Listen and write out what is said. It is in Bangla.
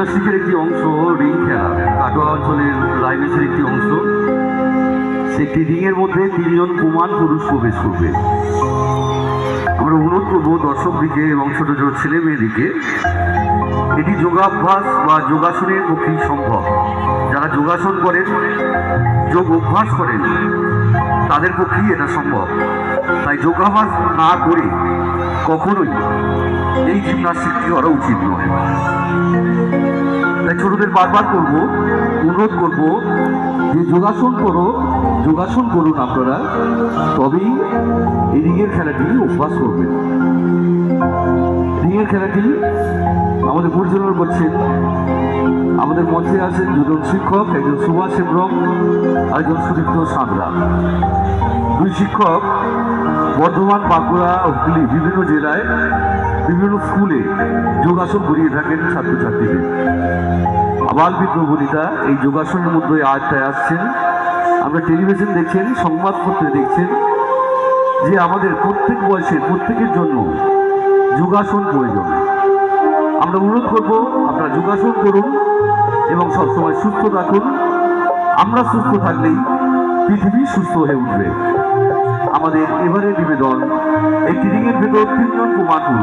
জিমনাস্টিকের একটি অংশ রিং খেলা। কাটোয়া অঞ্চলের লাইবেসের একটি অংশ। একটি রিংয়ের মধ্যে তিনজন কুমান পুরুষ প্রবেশ করবে। আমরা অনুরোধ করব দর্শকদিকে এবং ছোট ছোট ছেলে মেয়েদিকে এটি যোগাভ্যাস বা যোগাসনের পক্ষেই সম্ভব। যারা যোগাসন করেন, যোগ অভ্যাস করেন, তাদের পক্ষেই এটা সম্ভব। তাই যোগাভ্যাস না করে কখনোই এই জিমনাস্টিকটি করা উচিত নয়। তাই ছোটদের বারবার করব, অনুরোধ করব যে যোগাসন করো, যোগাসন করুন আপনারা, তবেই রিঙের খেলাটি অভ্যাস করবেন। রিঙের খেলাটি আমাদের পরিচালনা করছেন, আমাদের মঞ্চে আছেন দুজন শিক্ষক, একজন সুভাষ হেমব্রম, আরেকজন সুদীপ্ত সাঁতরা দুই শিক্ষক বর্ধমান, বাঁকুড়া, হুগলি, বিভিন্ন জেলায়, বিভিন্ন স্কুলে যোগাসন করিয়ে থাকেন ছাত্রছাত্রীদের আবাল বৃদ্ধ বনিতা এই যোগাসনের মধ্যে আজটায় আসছেন। আমরা টেলিভিশন দেখছেন, সংবাদপত্রে দেখছেন যে আমাদের প্রত্যেক বয়সের, প্রত্যেকের জন্য যোগাসন প্রয়োজন। আমরা অনুরোধ করব, আপনারা যোগাসন করুন এবং সবসময় সুস্থ থাকুন। আমরা সুস্থ থাকলেই পৃথিবী সুস্থ হয়ে উঠবে। আমাদের এবারে নিবেদন, একটি রিঙের ভেতর তিনজন করুন।